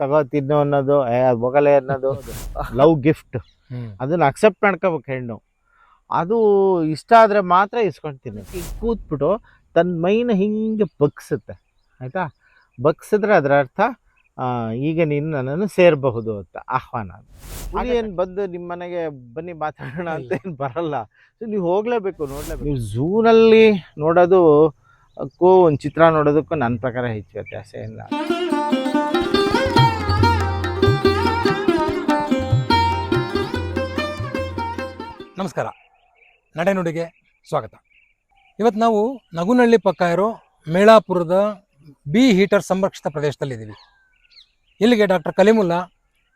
ತಗೋ ತಿನ್ನು ಅನ್ನೋದು ಏ ಅದ್ ಹೋಗಲೆ ಅನ್ನೋದು ಲವ್ ಗಿಫ್ಟ್. ಅದನ್ನ ಅಕ್ಸೆಪ್ಟ್ ಮಾಡ್ಕೋಬೇಕು ಹೆಣ್ಣು. ಅದು ಇಷ್ಟ ಆದರೆ ಮಾತ್ರ ಇಸ್ಕೊಂತೀನಿ ಈಗ ಕೂತ್ಬಿಟ್ಟು ತನ್ನ ಮೈನ ಹಿಂಗೆ ಬಗ್ಸುತ್ತೆ. ಆಯಿತಾ? ಬಗ್ಸಿದ್ರೆ ಅದರ ಅರ್ಥ ಈಗ ನೀನು ನನ್ನನ್ನು ಸೇರಬಹುದು ಅಂತ ಆಹ್ವಾನ ಏನು ಬಂದು ನಿಮ್ಮ ಮನೆಗೆ ಬನ್ನಿ ಮಾತಾಡೋಣ ಅಂತ ಏನು ಬರಲ್ಲ. ಸೊ ನೀವು ಹೋಗಲೇಬೇಕು ನೋಡಲೇಬೇಕು. ನೀವು ಝೂನಲ್ಲಿ ನೋಡೋದು ಕೋ ಒಂದು ಚಿತ್ರ ನೋಡೋದಕ್ಕೂ ನನ್ನ ಪ್ರಕಾರ ಹೆಚ್ಚು ವ್ಯತ್ಯಾಸ ಇಲ್ಲ. ನಮಸ್ಕಾರ. ನಡೆನುಡಿಗೆ ಸ್ವಾಗತ. ಇವತ್ತು ನಾವು ನಗುನಳ್ಳಿ ಪಕ್ಕ ಇರೋ ಮೇಳಾಪುರದ ಬಿ ಹೀಟರ್ ಸಂರಕ್ಷಿತ ಪ್ರದೇಶದಲ್ಲಿದ್ದೀವಿ. ಇಲ್ಲಿಗೆ ಡಾಕ್ಟರ್ ಕಲಿಮುಲ್ಲ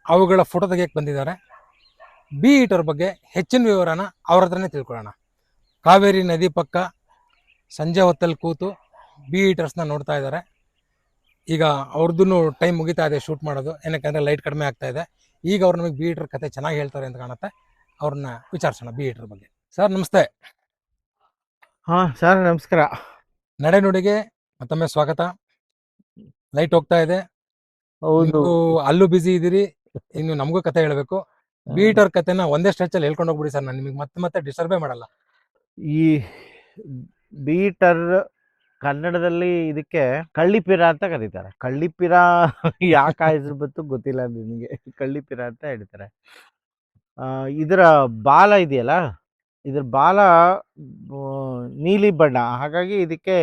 ಅವುಗಳ ಫೋಟೋ ತೆಗೆಯಕ್ಕೆ ಬಂದಿದ್ದಾರೆ. ಬಿ ಹೀಟರ್ ಬಗ್ಗೆ ಹೆಚ್ಚಿನ ವಿವರನ ಅವ್ರ ಹತ್ರನೇ ತಿಳ್ಕೊಳ್ಳೋಣ. ಕಾವೇರಿ ನದಿ ಪಕ್ಕ ಸಂಜೆ ಹೊತ್ತಲ್ಲಿ ಕೂತು ಬಿ ಹೀಟರ್ಸ್ನ ನೋಡ್ತಾ ಇದ್ದಾರೆ. ಈಗ ಅವ್ರದ್ದು ಟೈಮ್ ಮುಗಿತಾ ಇದೆ ಶೂಟ್ ಮಾಡೋದು. ಏನಕ್ಕೆ ಲೈಟ್ ಕಡಿಮೆ ಆಗ್ತಾ ಇದೆ. ಈಗ ಅವ್ರು ನಮಗೆ ಬಿ ಹೀಟರ್ ಕತೆ ಚೆನ್ನಾಗಿ ಹೇಳ್ತಾರೆ ಅಂತ ಕಾಣುತ್ತೆ. ಅವ್ರನ್ನ ವಿಚಾರಿಸೋಣ ಬಿ ಇಟ್ರ ಬಗ್ಗೆ. ಸರ್ ನಮಸ್ತೆ. ಹಾ ಸರ್ ನಮಸ್ಕಾರ. ನಡೆನುಡಿಗೆ ಮತ್ತೊಮ್ಮೆ ಸ್ವಾಗತ. ಲೈಟ್ ಹೋಗ್ತಾ ಇದೆ. ಹೌದು. ನೀವು ಅಲ್ಲೂ ಬಿಸಿ ಇದ್ದೀರಿ. ಇನ್ನು ನಮಗೂ ಕತೆ ಹೇಳ್ಬೇಕು. ಬಿ ಅವ್ರ ಕತೆನ ಒಂದೇ ಸ್ಟ್ರೆಚಲ್ಲಿ ಹೇಳ್ಕೊಂಡು ಹೋಗ್ಬಿಡಿ ಸರ್ ನಾನು ನಿಮಗೆ ಮತ್ತೆ ಮತ್ತೆ ಡಿಸ್ಟರ್ಬೇ ಮಾಡಲ್ಲ. ಈ ಬೀಟರ್ ಕನ್ನಡದಲ್ಲಿ ಇದಕ್ಕೆ ಕಳ್ಳಿಪಿರ ಅಂತ ಕರೀತಾರೆ. ಕಳ್ಳಿಪಿರ ಯಾಕೆ ಹೆಸರು ಬಂತು ಗೊತ್ತಿಲ್ಲ ನಿಮಗೆ. ಕಳ್ಳಿಪಿರ ಅಂತ ಹೇಳ್ತಾರೆ. ಇದರ ಬಾಲ ಇದೆಯಲ್ಲ? ಇದರ ಬಾಲ ನೀಲಿ ಬಣ್ಣ. ಹಾಗಾಗಿ ಇದಕ್ಕೆ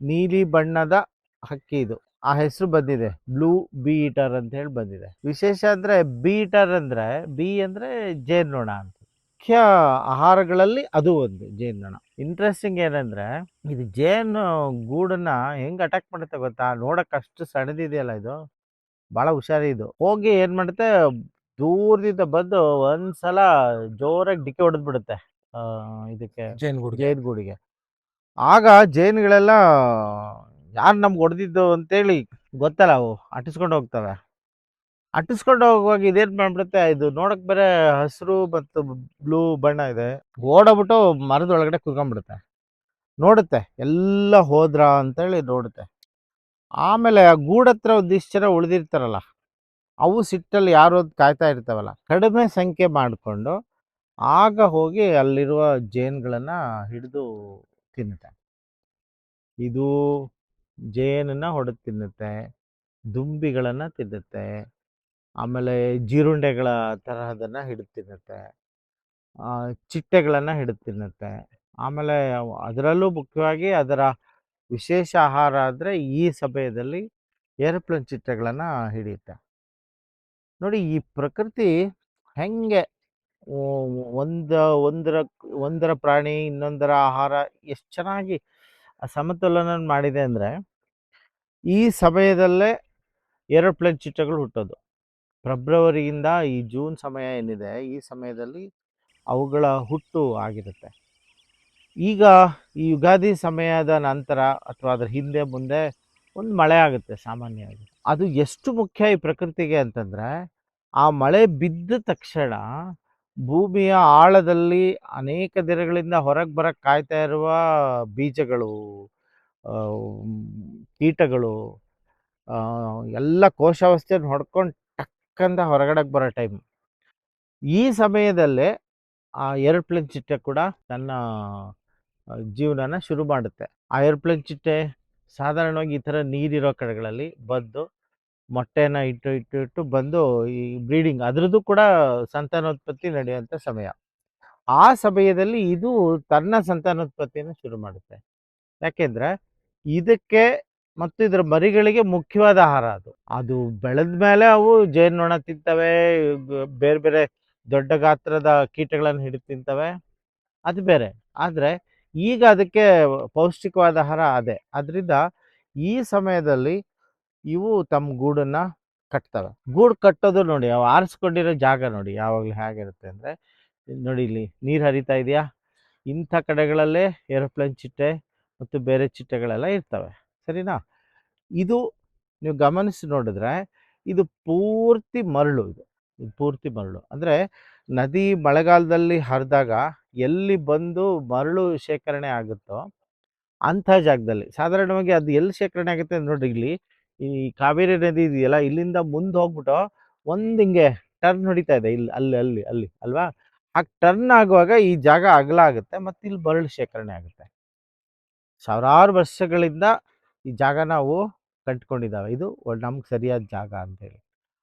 ನೀಲಿ ಬಣ್ಣದ ಹಕ್ಕಿ ಇದು. ಆ ಹೆಸರು ಬಂದಿದೆ. ಬ್ಲೂ ಬೀಟರ್ ಅಂತ ಹೇಳಿ ಬಂದಿದೆ. ವಿಶೇಷ ಅಂದ್ರೆ ಬೀಟರ್ ಅಂದ್ರೆ, ಬಿ ಅಂದ್ರೆ ಜೇನ್ನೊಣ ಅಂತ. ಮುಖ್ಯ ಆಹಾರಗಳಲ್ಲಿ ಅದು ಒಂದು, ಜೇನ್ನೊಣ. ಇಂಟ್ರೆಸ್ಟಿಂಗ್ ಏನಂದ್ರೆ, ಇದು ಜೇನು ಗೂಡನ್ನ ಹೆಂಗ್ ಅಟ್ಯಾಕ್ ಮಾಡುತ್ತೆ ಗೊತ್ತಾ? ನೋಡಕ್ ಅಷ್ಟು ಸಣ್ಣದಿದೆಯಲ್ಲ ಇದು. ಬಹಳ ಹುಷಾರಿ ಇದು ಹೋಗಿ ಏನು ಮಾಡುತ್ತೆ? ದೂರದಿಂದ ಬಂದು ಒಂದ್ಸಲ ಜೋರಾಗಿ ಡಿಕ್ಕಿ ಹೊಡೆದ್ ಬಿಡುತ್ತೆ ಆ, ಇದಕ್ಕೆ ಜೈನ್ ಗುಡ್ಗೆ ಜೇನ್ ಗೂಡಿಗೆ ಆಗ ಜೈನ್ಗಳೆಲ್ಲ ಯಾರು ನಮ್ಗೆ ಹೊಡೆದಿದ್ದು ಅಂತೇಳಿ ಗೊತ್ತಲ್ಲ ಅವು ಅಟ್ಟಿಸ್ಕೊಂಡು ಹೋಗ್ತವೆ. ಅಟ್ಟಿಸ್ಕೊಂಡು ಹೋಗುವಾಗ ಇದೇನು ಮಾಡ್ಬಿಡುತ್ತೆ ಇದು ನೋಡಕ್ ಬೇರೆ ಹಸಿರು ಮತ್ತು ಬ್ಲೂ ಬಣ್ಣ ಇದೆ ಓಡೋಗ್ಬಿಟ್ಟು ಮರದ ಒಳಗಡೆ ಕುತ್ಕೊಂಡ್ಬಿಡುತ್ತೆ. ನೋಡುತ್ತೆ ಎಲ್ಲ ಹೋದ್ರ ಅಂತೇಳಿ ನೋಡುತ್ತೆ. ಆಮೇಲೆ ಆ ಗೂಡತ್ರ ಒಂದಿಷ್ಟು ಜನ ಉಳಿದಿರ್ತಾರಲ್ಲ ಅವು ಸಿಟ್ಟಲ್ಲಿ ಯಾರೋ ಕಾಯ್ತಾ ಇರ್ತಾವಲ್ಲ, ಕಡಿಮೆ ಸಂಖ್ಯೆ ಮಾಡಿಕೊಂಡು ಆಗ ಹೋಗಿ ಅಲ್ಲಿರುವ ಜೇನುಗಳನ್ನು ಹಿಡಿದು ತಿನ್ನುತ್ತೆ. ಇದು ಜೇನನ್ನ ಹೊಡೆದು ತಿನ್ನುತ್ತೆ, ದುಂಬಿಗಳನ್ನು ತಿನ್ನುತ್ತೆ, ಆಮೇಲೆ ಜೀರುಂಡೆಗಳ ತರಹದನ್ನು ಹಿಡಿದು ತಿನ್ನುತ್ತೆ ಚಿಟ್ಟೆಗಳನ್ನು ಹಿಡಿದು ತಿನ್ನುತ್ತೆ. ಆಮೇಲೆ ಅದರಲ್ಲೂ ಮುಖ್ಯವಾಗಿ ಅದರ ವಿಶೇಷ ಆಹಾರ ಆದರೆ ಈ ಸಮಯದಲ್ಲಿ ಏರೋಪ್ಲೇನ್ ಚಿಟ್ಟೆಗಳನ್ನು ಹಿಡಿಯುತ್ತೆ. ನೋಡಿ ಈ ಪ್ರಕೃತಿ ಹೆಂಗೆ ಒಂದ, ಒಂದರ ಒಂದರ ಪ್ರಾಣಿ, ಇನ್ನೊಂದರ ಆಹಾರ ಎಷ್ಟು ಚೆನ್ನಾಗಿ ಸಮತೋಲನ ಮಾಡಿದೆ ಅಂದರೆ, ಈ ಸಮಯದಲ್ಲೇ ಏರೋಪ್ಲೇನ್ ಚಿಟ್ಟಗಳು ಹುಟ್ಟೋದು. ಫೆಬ್ರವರಿಯಿಂದ ಈ ಜೂನ್ ಸಮಯ ಏನಿದೆ, ಈ ಸಮಯದಲ್ಲಿ ಅವುಗಳ ಹುಟ್ಟು ಆಗಿರುತ್ತೆ. ಈಗ ಈ ಯುಗಾದಿ ಸಮಯದ ನಂತರ ಅಥವಾ ಅದರ ಹಿಂದೆ, ಮುಂದೆ ಒಂದು ಮಳೆ ಆಗುತ್ತೆ ಸಾಮಾನ್ಯವಾಗಿ. ಅದು ಎಷ್ಟು ಮುಖ್ಯ ಈ ಪ್ರಕೃತಿಗೆ ಅಂತಂದ್ರೆ, ಆ ಮಳೆ ಬಿದ್ದ ತಕ್ಷಣ ಭೂಮಿಯ ಆಳದಲ್ಲಿ ಅನೇಕ ದಿನಗಳಿಂದ ಹೊರಗೆ ಬರಕ್ಕೆ ಕಾಯ್ತಾ ಇರುವ ಬೀಜಗಳು ಕೀಟಗಳು ಎಲ್ಲ ಕೋಶಾವಸ್ಥೆಯನ್ನು ಹೊಡ್ಕೊಂಡು ಟಕ್ಕಂತ ಹೊರಗಡೆಗೆ ಬರೋ ಟೈಮ್. ಈ ಸಮಯದಲ್ಲೇ ಆ ಏರೋಪ್ಲೇನ್ ಚಿಟ್ಟೆ ಕೂಡ ತನ್ನ ಜೀವನನ ಶುರು ಮಾಡುತ್ತೆ. ಆ ಏರೋಪ್ಲೇನ್ ಚಿಟ್ಟೆ ಸಾಧಾರಣವಾಗಿ ಈ ಥರ ನೀರಿರೋ ಕಡೆಗಳಲ್ಲಿ ಬಂದು ಮೊಟ್ಟೆನ ಇಟ್ಟು ಇಟ್ಟು ಇಟ್ಟು ಬಂದು ಈ ಬ್ರೀಡಿಂಗ್ ಅದರದ್ದು ಕೂಡ ಸಂತಾನೋತ್ಪತ್ತಿ ನಡೆಯುವಂಥ ಸಮಯ. ಆ ಸಮಯದಲ್ಲಿ ಇದು ತನ್ನ ಸಂತಾನೋತ್ಪತ್ತಿಯನ್ನು ಶುರು ಮಾಡುತ್ತೆ. ಯಾಕೆಂದ್ರೆ ಇದಕ್ಕೆ ಮತ್ತು ಇದರ ಮರಿಗಳಿಗೆ ಮುಖ್ಯವಾದ ಆಹಾರ ಅದು. ಅದು ಬೆಳೆದ ಮೇಲೆ ಅವು ಜೇನ್ನೊಣ ತಿಂತವೆ ಬೇರೆ ಬೇರೆ ದೊಡ್ಡ ಗಾತ್ರದ ಕೀಟಗಳನ್ನು ಹಿಡಿದು ತಿಂತವೆ. ಅದು ಬೇರೆ. ಆದರೆ ಈಗ ಅದಕ್ಕೆ ಪೌಷ್ಟಿಕವಾದ ಆಹಾರ ಅದೇ. ಅದರಿಂದ ಈ ಸಮಯದಲ್ಲಿ ಇವು ತಮ್ಮ ಗೂಡನ್ನ ಕಟ್ತವೆ. ಗೂಡು ಕಟ್ಟೋದು ನೋಡಿ, ಅವು ಆರಿಸ್ಕೊಂಡಿರೋ ಜಾಗ ನೋಡಿ, ಯಾವಾಗಲೂ ಹೇಗಿರುತ್ತೆ ಅಂದರೆ, ನೋಡಿ ಇಲ್ಲಿ ನೀರು ಹರಿತಾ ಇದೆಯಾ? ಇಂಥ ಕಡೆಗಳಲ್ಲೇ ಏರೋಪ್ಲೇನ್ ಚಿಟ್ಟೆ ಮತ್ತು ಬೇರೆ ಚಿಟ್ಟೆಗಳೆಲ್ಲ ಇರ್ತವೆ. ಸರಿನಾ? ಇದು ನೀವು ಗಮನಿಸಿ ನೋಡಿದ್ರೆ, ಇದು ಪೂರ್ತಿ ಮರಳು ಇದು. ಇದು ಪೂರ್ತಿ ಮರಳು. ಅಂದರೆ ನದಿ ಮಳೆಗಾಲದಲ್ಲಿ ಹರಿದಾಗ ಎಲ್ಲಿ ಬಂದು ಮರಳು ಶೇಖರಣೆ ಆಗುತ್ತೋ ಅಂಥ ಜಾಗದಲ್ಲಿ. ಸಾಧಾರಣವಾಗಿ ಅದು ಎಲ್ಲಿ ಶೇಖರಣೆ ಆಗುತ್ತೆ ನೋಡಿ ಇಲ್ಲಿ. ಈ ಕಾವೇರಿ ನದಿ ಇದೆಯಲ್ಲ, ಇಲ್ಲಿಂದ ಮುಂದೆ ಹೋಗ್ಬಿಟ್ಟು ಒಂದು ಹಿಂಗೆ ಟರ್ನ್ ಹೊಡಿತಾ ಇದೆ ಇಲ್ಲಿ ಅಲ್ಲಿ ಅಲ್ಲಿ ಅಲ್ಲಿ, ಅಲ್ವಾ? ಹಾಗೆ ಟರ್ನ್ ಆಗುವಾಗ ಈ ಜಾಗ ಅಗಲ ಆಗುತ್ತೆ ಮತ್ತು ಇಲ್ಲಿ ಮರಳು ಶೇಖರಣೆ ಆಗುತ್ತೆ. ಸಾವಿರಾರು ವರ್ಷಗಳಿಂದ ಈ ಜಾಗ ನಾವು ಕಟ್ಕೊಂಡಿದ್ದಾವೆ ಇದು ನಮ್ಗೆ ಸರಿಯಾದ ಜಾಗ ಅಂತೇಳಿ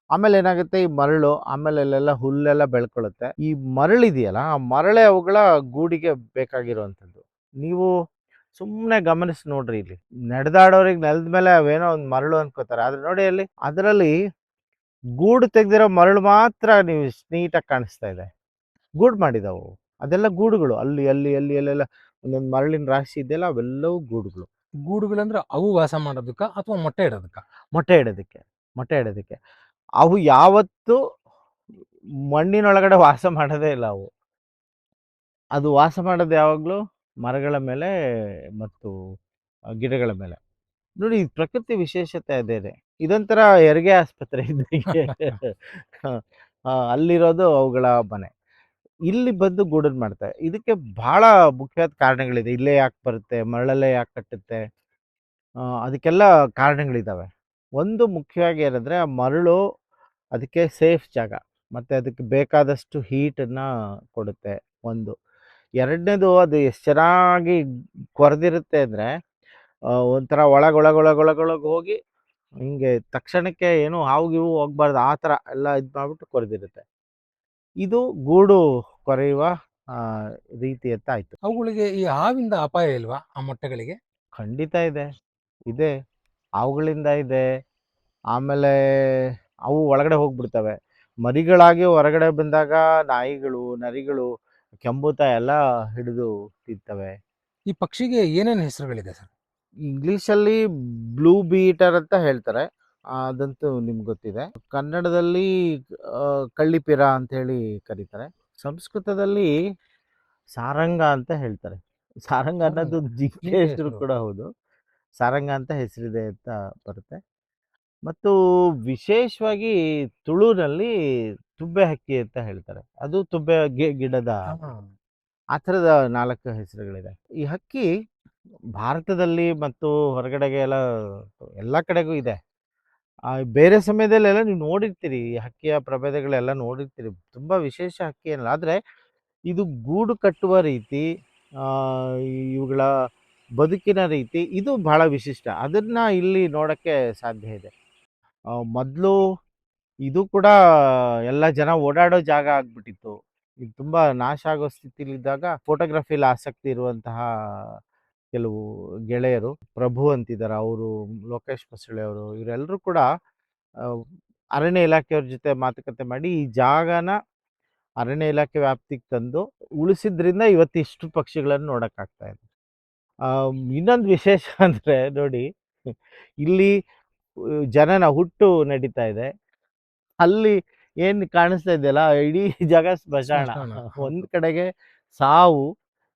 ಆಮೇಲೆ ಏನಾಗುತ್ತೆ ಈ ಮರಳು, ಆಮೇಲೆ ಅಲ್ಲೆಲ್ಲ ಹುಲ್ಲೆಲ್ಲ ಬೆಳ್ಕೊಳ್ಳುತ್ತೆ ಈ ಮರಳು ಇದೆಯಲ್ಲ ಆ ಮರಳೆ ಅವುಗಳ ಗೂಡಿಗೆ ಬೇಕಾಗಿರುವಂಥದ್ದು. ನೀವು ಸುಮ್ಮನೆ ಗಮನಿಸಿ ನೋಡ್ರಿ ಇಲ್ಲಿ. ನಡೆದಾಡೋರಿಗೆ ನೆಲದ ಮೇಲೆ ಅವೇನೋ ಒಂದು ಮರಳು ಅನ್ಕೋತಾರೆ. ಆದ್ರೆ ನೋಡಿ ಅಲ್ಲಿ ಅದರಲ್ಲಿ ಗೂಡು ತೆಗೆದಿರೋ ಮರಳು ಮಾತ್ರ ನೀವು ನೀಟಾಗಿ ಕಾಣಿಸ್ತಾ ಇದೆ. ಗೂಡು ಮಾಡಿದವು. ಅದೆಲ್ಲ ಗೂಡುಗಳು. ಅಲ್ಲಿ ಅಲ್ಲಿ ಅಲ್ಲಿ ಅಲ್ಲೆಲ್ಲ ಒಂದೊಂದು ಮರಳಿನ ರಾಶಿ ಇದೆಯಲ್ಲ ಅವೆಲ್ಲವೂ ಗೂಡುಗಳು. ಗೂಡುಗಳಂದ್ರೆ ಅವು ವಾಸ ಮಾಡೋದಕ್ಕ ಅಥವಾ ಮೊಟ್ಟೆ ಇಡೋದಕ್ಕ? ಮೊಟ್ಟೆ ಇಡೋದಕ್ಕೆ ಮೊಟ್ಟೆ ಇಡೋದಕ್ಕೆ. ಅವು ಯಾವತ್ತೂ ಮಣ್ಣಿನೊಳಗಡೆ ವಾಸ ಮಾಡೋದೇ ಇಲ್ಲ ಅವು. ಅದು ವಾಸ ಮಾಡೋದು ಯಾವಾಗಲೂ? ಮರಗಳ ಮೇಲೆ ಮತ್ತು ಗಿಡಗಳ ಮೇಲೆ. ನೋಡಿ ಪ್ರಕೃತಿ ವಿಶೇಷತೆ ಅದೇ ಇದೆ ಇದೊಂಥರ ಹೆರಿಗೆ ಆಸ್ಪತ್ರೆ ಇದ್ದಂಗೆ ಅಲ್ಲಿರೋದು ಅವುಗಳ ಮನೆ. ಇಲ್ಲಿ ಬಂದು ಗೂಡನ್ ಮಾಡ್ತಾರೆ. ಇದಕ್ಕೆ ಬಹಳ ಮುಖ್ಯವಾದ ಕಾರಣಗಳಿದೆ. ಇಲ್ಲೇ ಯಾಕೆ ಬರುತ್ತೆ, ಮರಳಲ್ಲೇ ಯಾಕೆ ಕಟ್ಟುತ್ತೆ ಅದಕ್ಕೆಲ್ಲ ಕಾರಣಗಳಿದ್ದಾವೆ ಒಂದು ಮುಖ್ಯವಾಗಿ ಏನಂದರೆ ಮರಳು ಅದಕ್ಕೆ ಸೇಫ್ ಜಾಗ. ಮತ್ತು ಅದಕ್ಕೆ ಬೇಕಾದಷ್ಟು ಹೀಟನ್ನು ಕೊಡುತ್ತೆ ಒಂದು. ಎರಡನೇದು ಅದು ಎಷ್ಟು ಚೆನ್ನಾಗಿ ಕೊರೆದಿರುತ್ತೆ ಅಂದರೆ ಒಂಥರ ಒಳಗೆ ಒಳಗೆ ಒಳಗೆ ಒಳಗೆ ಒಳಗೆ ಹೋಗಿ ಹಿಂಗೆ ತಕ್ಷಣಕ್ಕೆ ಏನು ಹಾವು ಗೀವು ಹೋಗ್ಬಾರ್ದು ಆ ಥರ ಎಲ್ಲ ಇದು ಮಾಡಿಬಿಟ್ಟು ಕೊರೆದಿರುತ್ತೆ. ಇದು ಗೂಡು ಕೊರೆಯುವ ರೀತಿ ಅಂತ ಆಯಿತು. ಅವುಗಳಿಗೆ ಈ ಹಾವಿಂದ ಅಪಾಯ ಇಲ್ವಾ ಆ ಮೊಟ್ಟೆಗಳಿಗೆ? ಖಂಡಿತ ಇದೆ. ಇದೆ. ಹಾವುಗಳಿಂದ ಇದೆ. ಆಮೇಲೆ ಅವು ಒಳಗಡೆ ಹೋಗ್ಬಿಡ್ತವೆ. ಮರಿಗಳಾಗಿ ಹೊರಗಡೆ ಬಂದಾಗ ನಾಯಿಗಳು ನರಿಗಳು ಕೆಂಬೂತ ಎಲ್ಲ ಹಿಡಿದು ತಿಂತವೆ ಈ ಪಕ್ಷಿಗೆ ಏನೇನು ಹೆಸರುಗಳಿದೆ ಸರ್? ಇಂಗ್ಲೀಷಲ್ಲಿ ಬ್ಲೂ ಬೀಟರ್ ಅಂತ ಹೇಳ್ತಾರೆ. ಅದಂತೂ ನಿಮ್ಗೆ ಗೊತ್ತಿದೆ. ಕನ್ನಡದಲ್ಲಿ ಕಳ್ಳಿಪಿರ ಅಂತ ಹೇಳಿ ಕರೀತಾರೆ. ಸಂಸ್ಕೃತದಲ್ಲಿ ಸಾರಂಗ ಅಂತ ಹೇಳ್ತಾರೆ. ಸಾರಂಗ ಅನ್ನೋದು ಜಿಂಕೆ ಹೆಸರು. ಕೂಡ ಹೌದು. ಸಾರಂಗ ಅಂತ ಹೆಸರಿದೆ ಅಂತ ಬರುತ್ತೆ. ಮತ್ತು ವಿಶೇಷವಾಗಿ ತುಳುನಲ್ಲಿ ತುಬ್ಬೆ ಹಕ್ಕಿ ಅಂತ ಹೇಳ್ತಾರೆ. ಅದು ತುಬ್ಬೆ ಗಿ- ಗಿಡದ ಆ ಥರದ ನಾಲ್ಕು ಹೆಸರುಗಳಿದೆ. ಈ ಹಕ್ಕಿ ಭಾರತದಲ್ಲಿ ಮತ್ತು ಹೊರಗಡೆಗೆ ಎಲ್ಲ ಎಲ್ಲ ಕಡೆಗೂ ಇದೆ. ಆ, ಬೇರೆ ಸಮಯದಲ್ಲೆಲ್ಲ ನೀವು ನೋಡಿರ್ತೀರಿ ಈ ಹಕ್ಕಿಯ ಪ್ರಭೇದಗಳೆಲ್ಲ ನೋಡಿರ್ತೀರಿ. ತುಂಬ ವಿಶೇಷ ಹಕ್ಕಿ ಏನಲ್ಲ ಆದರೆ ಇದು ಗೂಡು ಕಟ್ಟುವ ರೀತಿ ಆ, ಇವುಗಳ ಬದುಕಿನ ರೀತಿ ಇದು ಬಹಳ ವಿಶಿಷ್ಟ. ಅದನ್ನ ಇಲ್ಲಿ ನೋಡೋಕ್ಕೆ ಸಾಧ್ಯ ಇದೆ. ಮೊದಲು ಇದು ಕೂಡ ಎಲ್ಲ ಜನ ಓಡಾಡೋ ಜಾಗ ಆಗ್ಬಿಟ್ಟಿತ್ತು. ಇದು ತುಂಬ ನಾಶ ಆಗೋ ಸ್ಥಿತಿಲಿದ್ದಾಗ ಫೋಟೋಗ್ರಫಿಲಿ ಆಸಕ್ತಿ ಇರುವಂತಹ ಕೆಲವು ಗೆಳೆಯರು, ಪ್ರಭು ಅಂತಿದ್ದಾರೆ, ಅವರು ಲೋಕೇಶ್ ಬಸಳೆ ಅವರು ಇವರೆಲ್ಲರೂ ಕೂಡ ಅರಣ್ಯ ಇಲಾಖೆಯವ್ರ ಜೊತೆ ಮಾತುಕತೆ ಮಾಡಿ ಈ ಜಾಗನ ಅರಣ್ಯ ಇಲಾಖೆ ವ್ಯಾಪ್ತಿಗೆ ತಂದು ಉಳಿಸಿದ್ರಿಂದ ಇವತ್ತಿಷ್ಟು ಪಕ್ಷಿಗಳನ್ನು ನೋಡೋಕ್ಕಾಗ್ತಾ ಇದೆ. ಇನ್ನೊಂದು ವಿಶೇಷ ಅಂದರೆ ನೋಡಿ, ಇಲ್ಲಿ ಜನನ ಹುಟ್ಟು ನಡೀತಾ ಇದೆ. ಅಲ್ಲಿ ಏನ್ ಕಾಣಿಸ್ತಾ ಇದೆಯಲ್ಲ ಇಡೀ ಜಾಗ ಸ್ಮಶಾನ. ಒಂದ್ ಕಡೆಗೆ ಸಾವು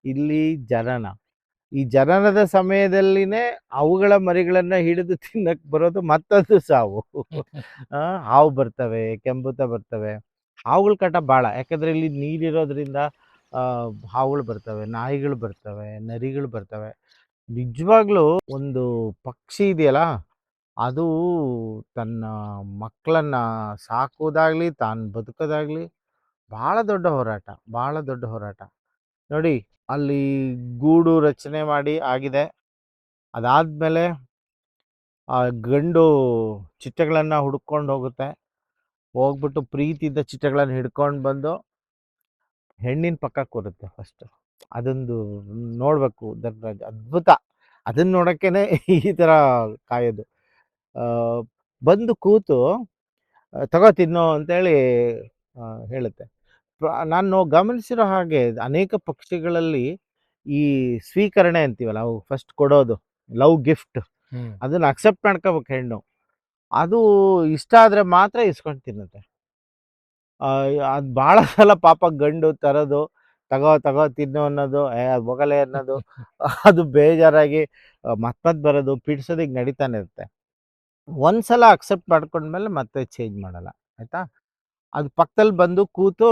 ಇಲ್ಲಿ ಜನನ. ಈ ಜನನದ ಸಮಯದಲ್ಲಿನೇ ಅವುಗಳ ಮರಿಗಳನ್ನ ಹಿಡಿದು ತಿನ್ನಕ್ ಬರೋದು ಮತ್ತೊಂದು ಸಾವು. ಆ, ಹಾವು ಬರ್ತವೆ ಕೆಂಬುತ ಬರ್ತವೆ. ಹಾವುಗಳ ಕಾಟ ಬಹಳ ಯಾಕಂದ್ರೆ ಇಲ್ಲಿ ನೀರಿರೋದ್ರಿಂದ ಆ, ಹಾವುಗಳು ಬರ್ತವೆ ನಾಯಿಗಳು ಬರ್ತವೆ ನರಿಗಳು ಬರ್ತವೆ. ನಿಜವಾಗ್ಲೂ ಒಂದು ಪಕ್ಷಿ ಇದೆಯಲ್ಲ ಅದು ತನ್ನ ಮಕ್ಕಳನ್ನ ಸಾಕೋದಾಗಲಿ ತಾನು ಬದುಕೋದಾಗಲಿ ಭಾಳ ದೊಡ್ಡ ಹೋರಾಟ ಭಾಳ ದೊಡ್ಡ ಹೋರಾಟ. ನೋಡಿ, ಅಲ್ಲಿ ಗೂಡು ರಚನೆ ಮಾಡಿ ಆಗಿದೆ. ಅದಾದಮೇಲೆ ಆ ಗಂಡು ಚಿಟ್ಟೆಗಳನ್ನು ಹುಡ್ಕೊಂಡು ಹೋಗುತ್ತೆ. ಹೋಗ್ಬಿಟ್ಟು ಪ್ರೀತಿಯಿಂದ ಚಿಟ್ಟೆಗಳನ್ನು ಹಿಡ್ಕೊಂಡು ಬಂದು ಹೆಣ್ಣಿನ ಪಕ್ಕ ಕೂರುತ್ತೆ ಫಸ್ಟು ಅದೊಂದು ನೋಡಬೇಕು ಧರ್ಮರಾಜ್ ಅದ್ಭುತ. ಅದನ್ನು ನೋಡೋಕ್ಕೇ ಈ ಥರ ಕಾಯೋದು. ಬಂದು ಕೂತು ತಗೋ ತಿನ್ನೋ ಅಂತೇಳಿ ಹೇಳುತ್ತೆ. ನಾನು ಗಮನಿಸಿರೋ ಹಾಗೆ ಅನೇಕ ಪಕ್ಷಿಗಳಲ್ಲಿ ಈ ಸ್ವೀಕರಣೆ ಅಂತೀವಲ್ಲ ಅವು ಫಸ್ಟ್ ಕೊಡೋದು ಲವ್ ಗಿಫ್ಟ್. ಅದನ್ನ ಅಕ್ಸೆಪ್ಟ್ ಮಾಡ್ಕೋಬೇಕು ಹೆಣ್ಣು. ಅದು ಇಷ್ಟ ಆದರೆ ಮಾತ್ರ ಇಸ್ಕೊಂಡು ತಿನ್ನುತ್ತೆ. ಅದು ಭಾಳ ಸಲ ಪಾಪ ಗಂಡು ತರೋದು ತಗೋ ತಗೋ ತಿನ್ನು ಅನ್ನೋದು ಅದ್ ಅನ್ನೋದು. ಅದು ಬೇಜಾರಾಗಿ ಮತ್ತದ್ ಬರೋದು ಪಿಡ್ಸೋದಿಗೆ ನಡೀತಾನೆ ಇರುತ್ತೆ. ಒಂದ್ಸಲ ಅಕ್ಸೆಪ್ಟ್ ಮಾಡ್ಕೊಂಡ್ಮೇಲೆ ಮತ್ತೆ ಚೇಂಜ್ ಮಾಡಲ್ಲ, ಆಯ್ತಾ? ಅದು ಪಕ್ಕದಲ್ಲಿ ಬಂದು ಕೂತು